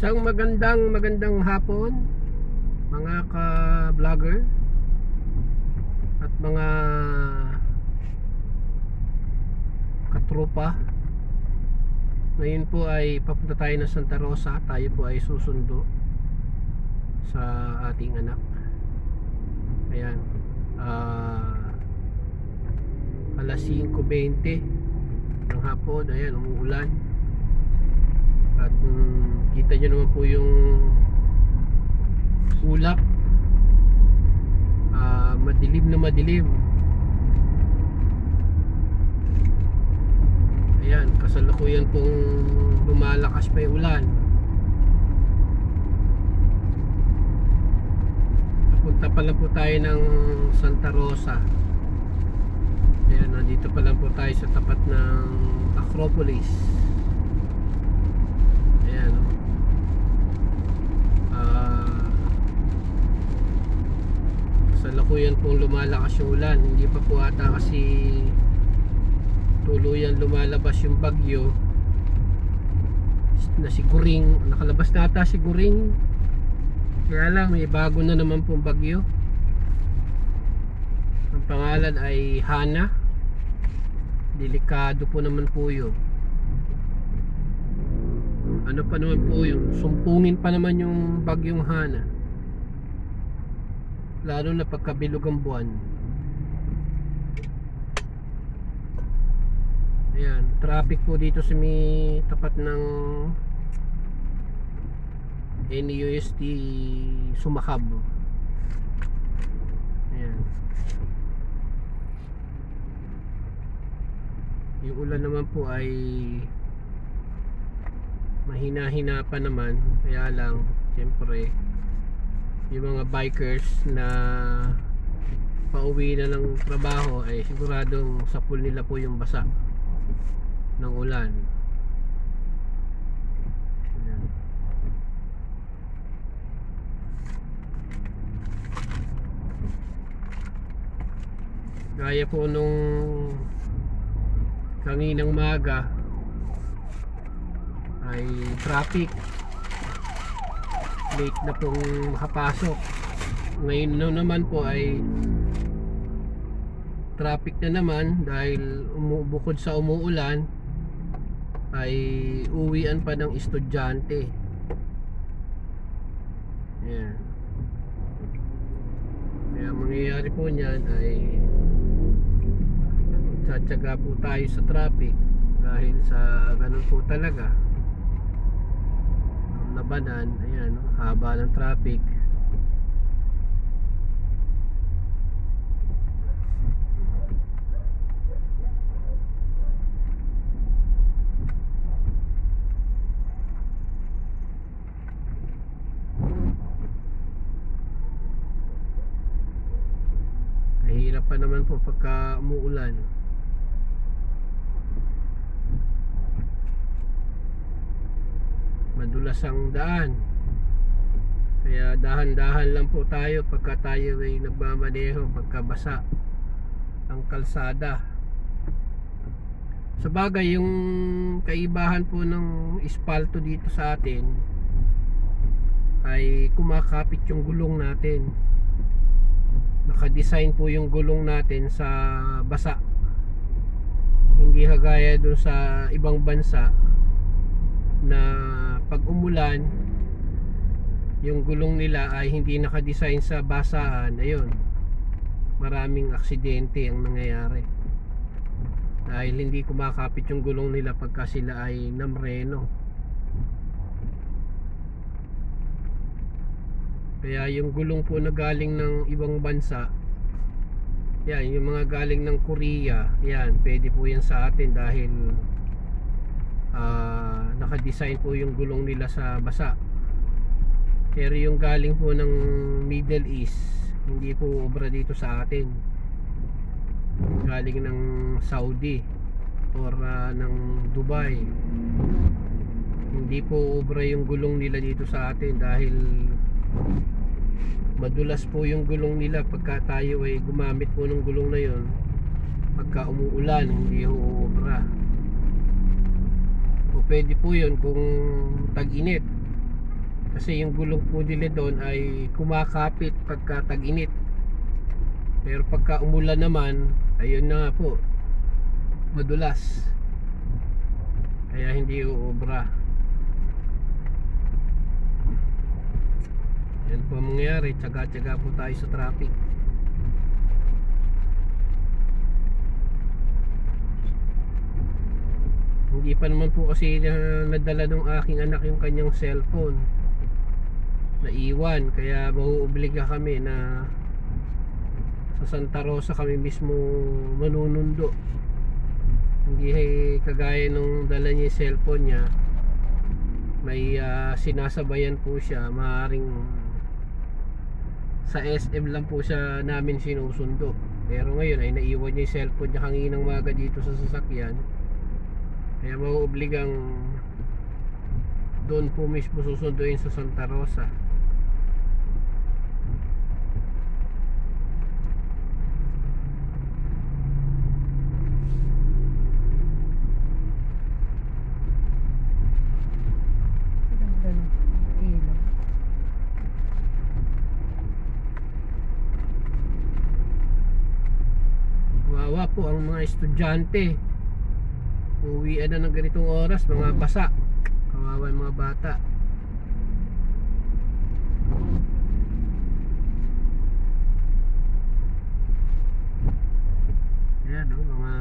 Isang magandang magandang hapon mga ka-vlogger at mga katropa. Ngayon po ay papunta tayo ng Santa Rosa. Tayo po ay susundo sa ating anak. Ayan. Ah alas 5.20 ng hapon. Ayan, umuulan. At mm, kita nyo naman po yung ulap. Ah, madilim na madilim. Ayan, kasalukuyan pong lumalakas pa yung ulan. Papunta pa lang po tayo ng Santa Rosa. Ayan, nandito pa lang po tayo sa tapat ng Acropolis. Ayan. oh. Ah. Kasalukuyan pong lumalakas yung ulan. Hindi pa po ata kasi tuluyan lumalabas yung bagyo. Na si Guring nakalabas na ata si Guring. Kaya lang may bago na naman pong bagyo. Ang pangalan ay Hana. Delikado po naman po yun. Ano pa naman po yun? Sumpungin pa naman yung bagyong Hana lalo na pagkabilog ang buwan Ayan, traffic po dito sa may tapat ng NUST Sumakab. Ayan. Yung ulan naman po ay mahina-hina pa naman. Kaya lang, siyempre, yung mga bikers na pauwi na ng trabaho ay siguradong sa pool nila po yung basa ng ulan. Gaya po nung kaninang maga ay traffic late na pong makapasok ngayon na naman po ay traffic na naman dahil umu- bukod sa umuulan ay uwian pa ng estudyante. Ayan. Kaya ang mangyayari po niyan ay tsatsaga po tayo sa traffic dahil sa ganun po talaga. Labanan, ayan, no, haba ng traffic. Mahirap pa naman po pagka umuulan. Madulas ang daan. Kaya dahan-dahan lang po tayo pagka tayo ay nagmamaneho pagkabasa ang kalsada. Sa bagay, yung kaibahan po ng ispalto dito sa atin ay kumakapit yung gulong natin naka-design po yung gulong natin sa basa hindi kagaya dun sa ibang bansa na pag umulan yung gulong nila ay hindi naka-design sa basaan. Ayun. Maraming aksidente ang nangyayari. Dahil hindi kumakapit yung gulong nila pagka sila ay namreno. Kaya yung gulong po na galing ng ibang bansa, yan, yung mga galing ng Korea, yan, pwede po yan sa atin dahil ah, naka-design po yung gulong nila sa basa. Pero yung galing po ng Middle East, hindi po obra dito sa atin. Galing ng Saudi or ah, ng Dubai. Hindi po obra yung gulong nila dito sa atin dahil madulas po yung gulong nila pagka tayo ay gumamit po ng gulong na yon pagka umuulan hindi ho obra pwede po yun kung tag-init Kasi yung gulong po nila doon ay kumakapit pagka tag-init. Pero pagka umulan naman, ayun na nga po, madulas. Kaya hindi uubra. Yan po ang mangyayari, tsaga-tsaga po tayo sa traffic. Hindi pa naman po kasi na, nadala ng aking anak yung kanyang cellphone. Naiwan, kaya mauobliga kami na sa Santa Rosa kami mismo manunundo. Hindi eh, kagaya nung dala niya yung cellphone niya. May ah, sinasabayan po siya, maaring sa SM lang po siya namin sinusundo. Pero ngayon ay naiwan niya yung cellphone niya kanginang maga dito sa sasakyan. Kaya mauobligang doon po mismo susunduin sa Santa Rosa. Po ang mga estudyante. Uwian na ng ganitong oras, mga basa. Kawawa mga bata. Ayan o, mga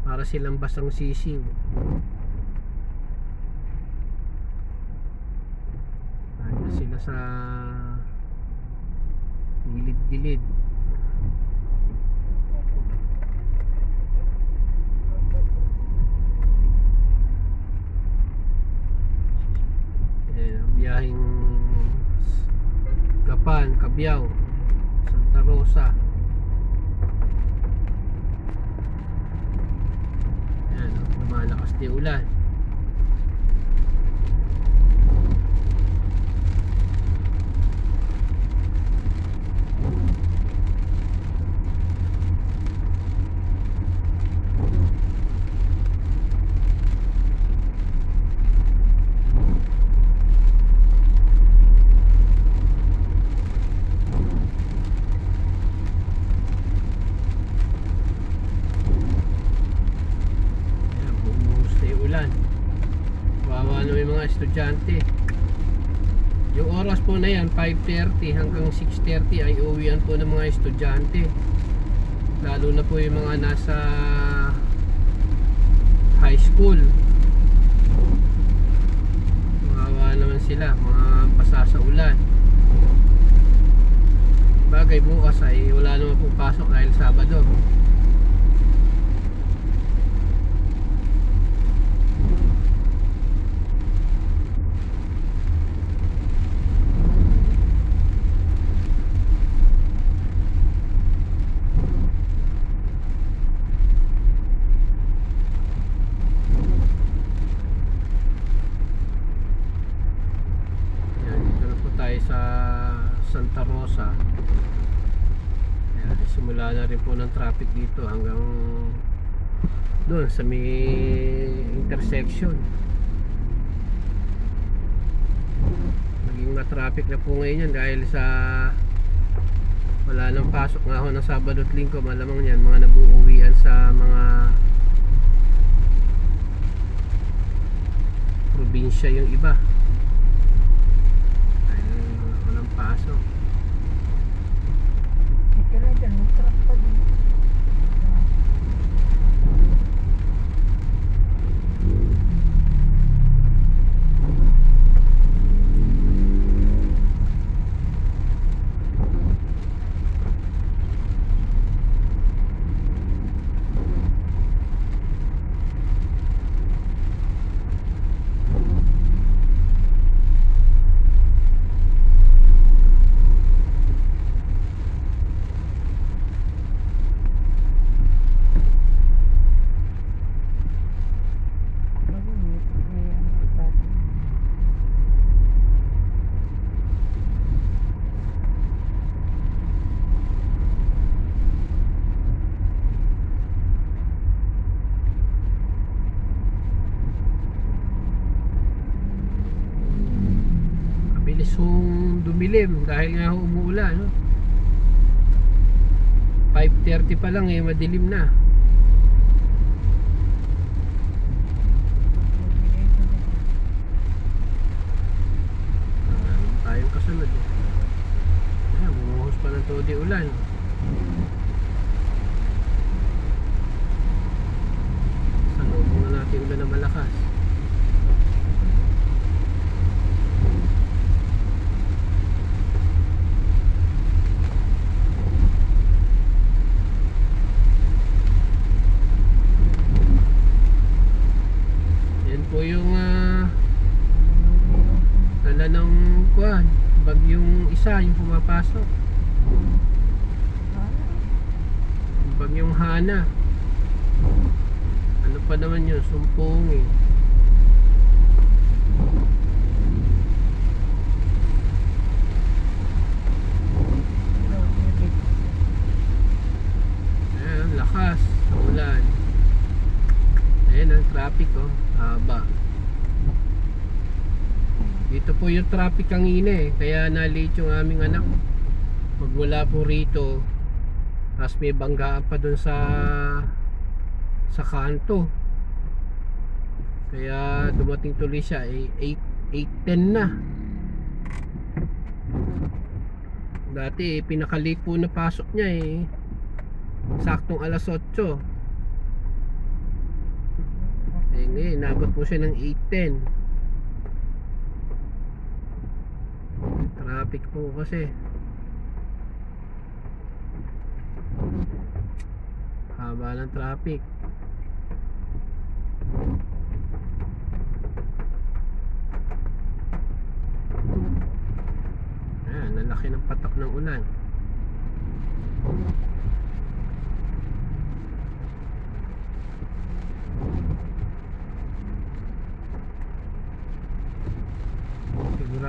para silang basang sisiw. Ayun sila sa gilid-gilid. Biyaheng Gapan, Cabiao, Santa Rosa. Ayan, oh, lumalakas yung ulan. Ayan, bumuhos na yung ulan. Wawa na yung mga estudyante. Yung oras po na yan, 5.30 hanggang 6.30 ay uwian po ng mga estudyante. Lalo na po yung mga nasa high school. Wawa naman sila, mga basa sa ulan. Bagay bukas ay wala naman pong pasok dahil Sabado. Yan, dito na po tayo sa Santa Rosa. Yan, simula na rin po ng traffic dito hanggang doon sa may intersection. Naging na-traffic na po ngayon dahil sa wala nang pasok nga ho ng Sabado at Linggo malamang yan mga nabuuwian sa mga probinsya yung iba dahil walang pasok May kala dyan, may truck pa din. Dumilim dahil nga umuulan. No? 5.30 pa lang eh, madilim na. Meron tayong kasunod eh. Ayan, pa ng todi ulan. Salubong na natin ulan na malakas. Yan po yung ah, dala ng kuan, bagyong Yung bagyong Hana. Ano pa naman yun? Sumpong eh. Ayan, lakas. Ang ulan. Ayan ang traffic oh. Haba. Dito po yung traffic kanina eh. Kaya na-late yung aming anak. Magmula po rito. Tapos may banggaan pa dun sa sa kanto. Kaya dumating tuloy siya eh, 8 8:10 na. Dati eh, pinaka-late po na pasok niya eh. Saktong alas 8. Eh ngayon, nabot po siya ng 8.10 Traffic po kasi. Haba ng traffic. Ayan, nalaki ng patak ng ulan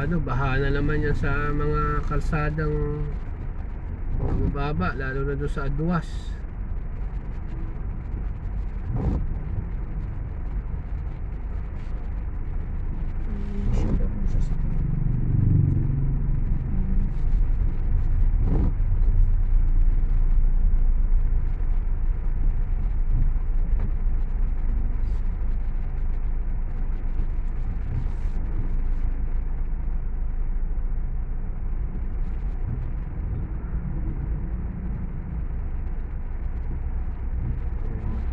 Sigurado, baha na naman yan sa mga kalsadang mababa, lalo na doon sa Aduas.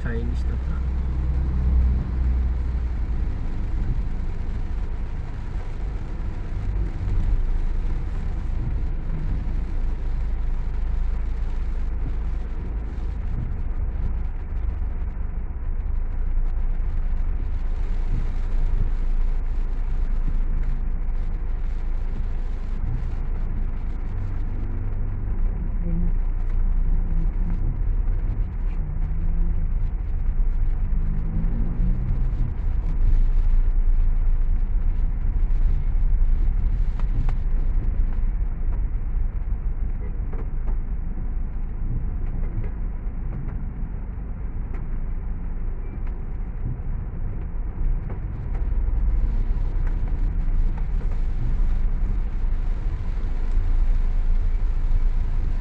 Chinese na pa.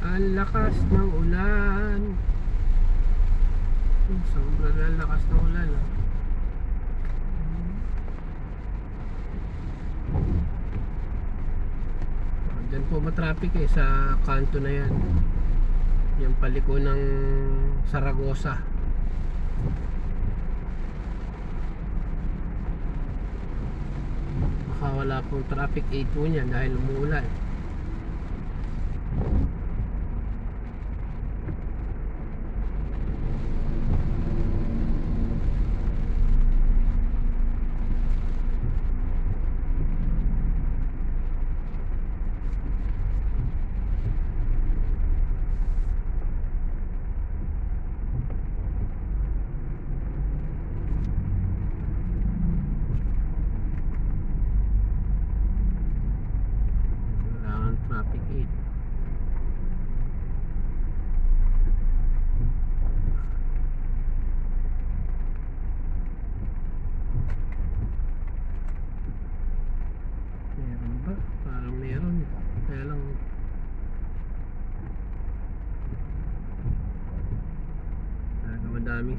Ang lakas ng ulan. Sobrang ang lakas ng ulan. ah. Diyan po matraffic eh sa kanto na yan. Yung paliko ng Saragosa. Baka wala pong traffic 8 po niyan dahil umuulan. daming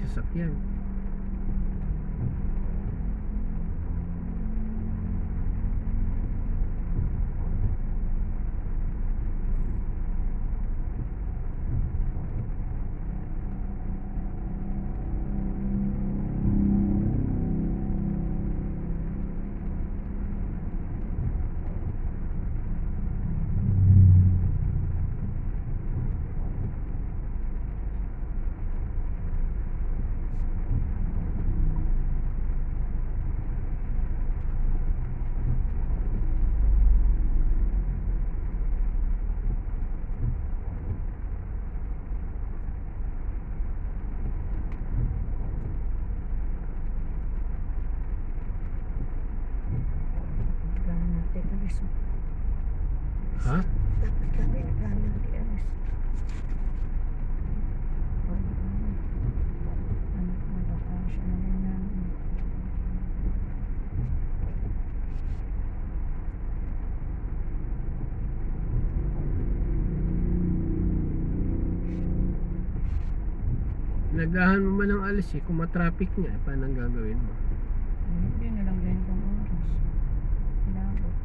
sasakyan. Nagana natin alis. Ha? Dapat kami nagana natin alis. Ano, ano, mabakasya na rin namin. Nagahan mo man ng alis eh. Kung matraffic nga, eh, paano ang gagawin mo? Hindi na lang ganyan pang oras. Labot.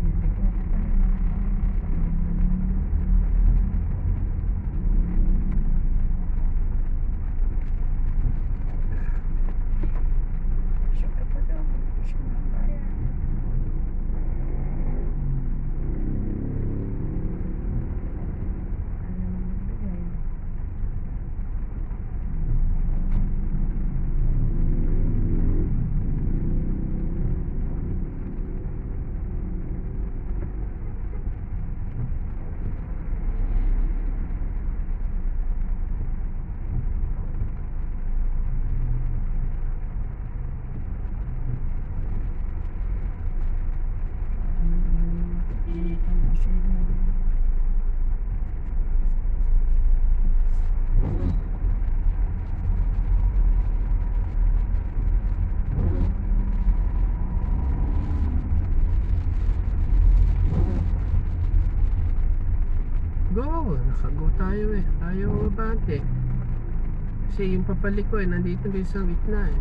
Bibigyan ka pa naman. Pasok ka pa daw. Sa mga bayan. Ano mo magbigay? Ano ano makikita mo sila? Go! Nakago tayo eh. Ayaw mabante. Kasi yung papalik ko eh, nandito din sa gitna eh.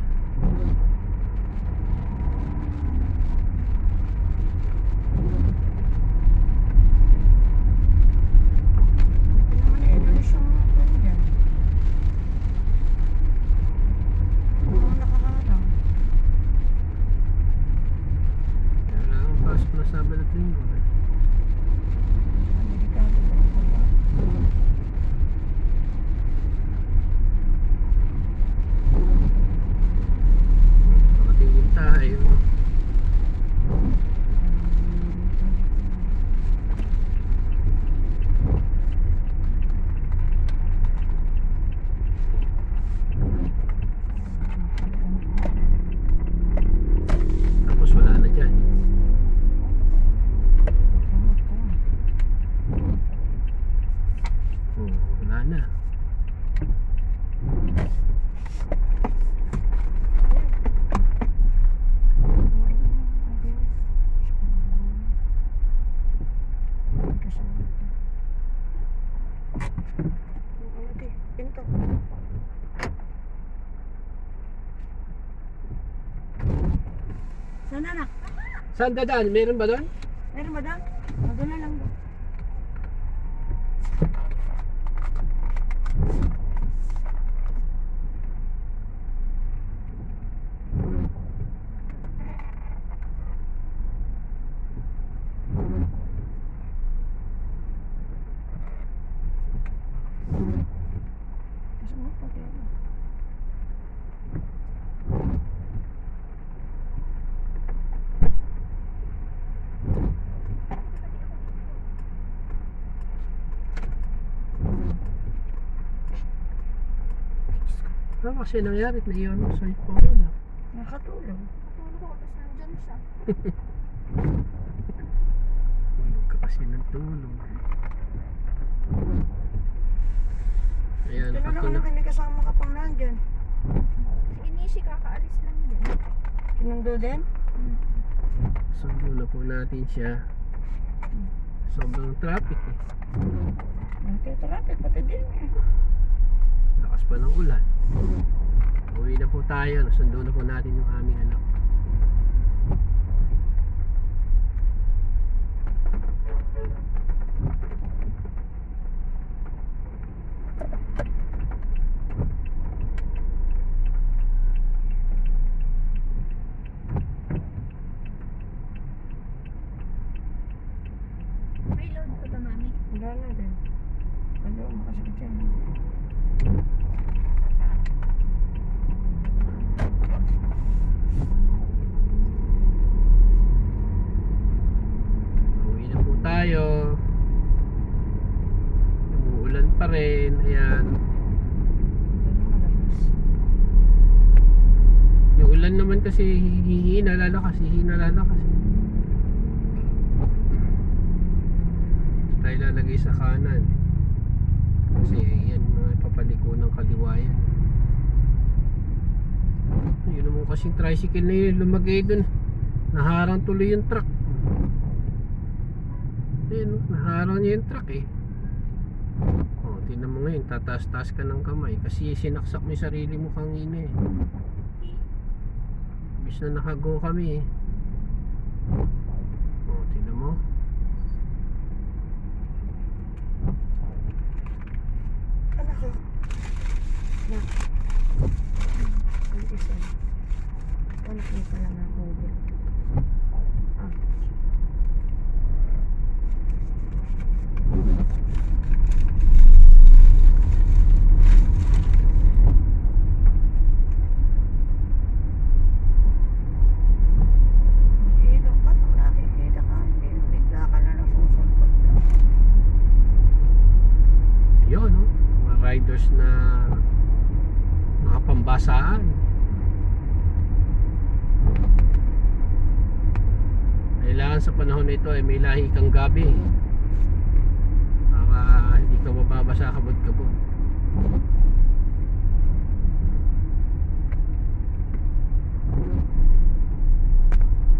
Hindi naman i-release yung mga pan dyan. Mga nakaharang. Kailangan pasok na Sabado at Linggo eh. Delikado pa yung baba. Nakatingin tayo. Tapos wala na dyan. Oh, wala na. Pinto. Sana na? Saan dadaan? Meron ba doon? Meron ba daw? Madala lang daw. Kasi mo pa kaya. Ano kasi nangyari? Naiwan mo sa phone na. Nakatulog. Tulog ako, tapos nandyan siya. Tulog ka kasi ng tulog. Ayan, Tinanong na na. kami kasama ka pang nandyan. Si Inishi kakaalis lang din. Sinundo din? Sundo na po natin siya. Sobrang traffic eh. Nagtitrapit pati din eh. Lakas pa ng ulan. Uwi na po tayo. Nasundo na po natin yung aming anak. May load ka ba, mami? Wala na din. Ano, makasakit yan. Uwi na po tayo. Umuulan pa rin. Ayan. Wala na malabas. Yung ulan naman kasi hihina Hihina lalakas. Tayo lalagay sa kanan. Kasi yan mga papaliko ng kaliwa yan. Yun naman kasing tricycle na yun lumagay dun. Naharang tuloy yung truck. Ayun, naharang niya yung truck eh. Oh, tingnan mo ngayon, tataas-taas ka ng kamay kasi sinaksak mo yung sarili mo kanina eh. Bis na nakago kami eh. Oh, tingnan mo. Anak ko. Na. Ang isa. Ano ko pala ng ulo? Ah. Ilok ka, kung nakikita ka, hindi bigla ka na nasusumpot na. Yun, no? Mga riders na nakapambasaan. Kailangan sa panahon na lahi kang gabi. Para hindi ka mababasa kabod-kabod.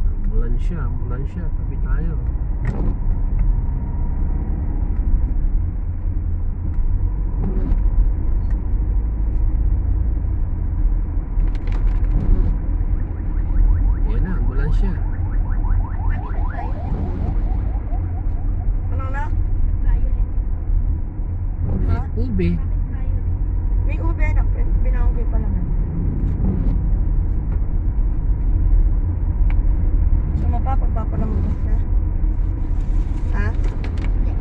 Ambulansya, ambulansya, tabi tayo. Yan na, ambulansya. Violet tayo. Ano na? Violet. Ha? Ube. Bakit violet? May ube anak, binawag pa naman. Sumapa, pagpapalamabas na. Ha? Hindi.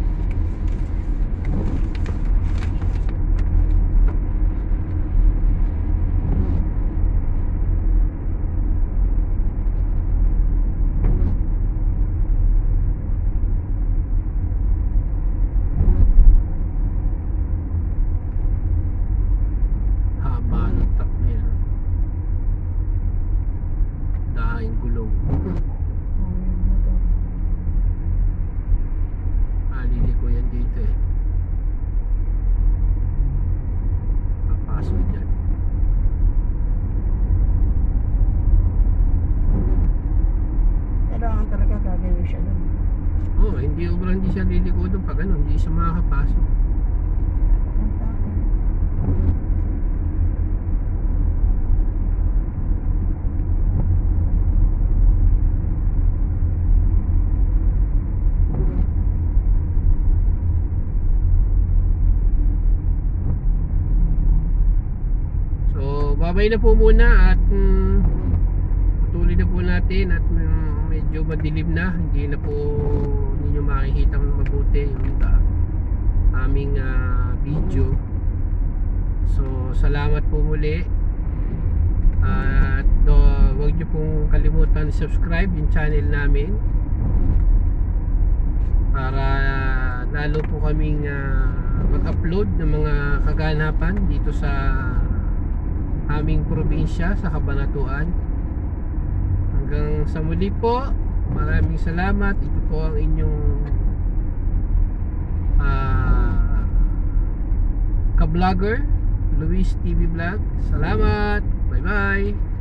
Haba ng truck na yan. Daing gulong. Oh, yung motor. Alili ko yan dito eh. Papasok dyan. Kailangan talaga gagawin siya doon. Oo, oh, hindi obra hindi siya liliko doon pag ano, hindi siya makakapasok. Ang takot. Babay na po muna at mm, patuloy na po natin at mm, medyo madilim na. Hindi na po ninyo makikita mabuti yung ta- aming ah, video. So, salamat po muli. At do, huwag nyo pong kalimutan subscribe yung channel namin para lalo po kaming ah, mag-upload ng mga kaganapan dito sa aming probinsya sa Kabanatuan. Hanggang sa muli po, maraming salamat. Ito po ang inyong ah ka-vlogger, Luis TV Vlog. Salamat. Bye-bye.